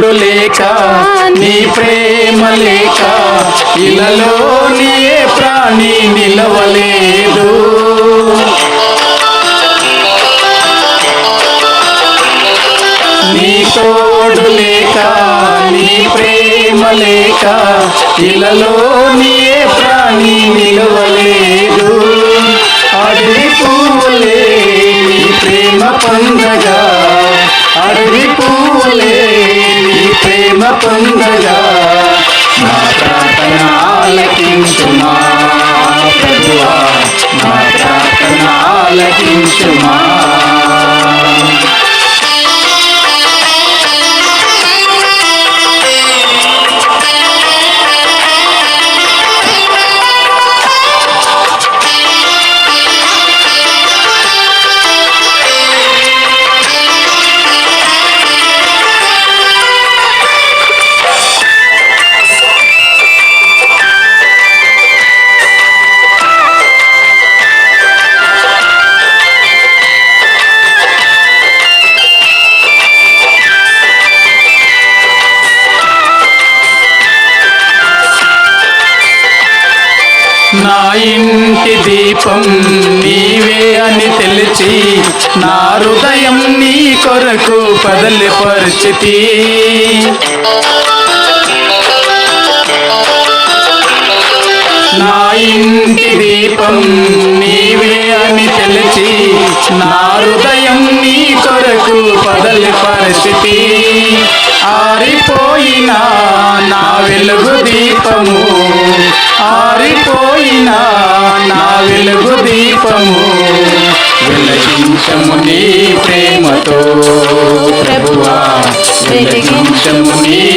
తోడు లేక నీ ప్రేమ లేక ఇలలో నీ ప్రాణి నిలవలేదు. నీ తోడు లేక నీ ప్రేమ లేక ఇలలో నీ ప్రాణి నిలవలేదు. అడవి పూలే నీ ప్రేమ పొందగా అడవి పూలే ప్రేమ పొందగా. నా ప్రార్థన ఆలకించుమా ప్రభువా. నా ప్రార్థన ఆలకించుమా. నా ఇంటి దీపం నీవే అని తెలిసి నా హృదయం నీ కొరకు పదలి పరిచితి నా ఇంటి దీపం నీవే అని తెలిసి నా హృదయం నీ కొరకు పదలి పరిస్థితి ఆరిపోయినా నా వెలుగు దీపము சந்தோஷமுனி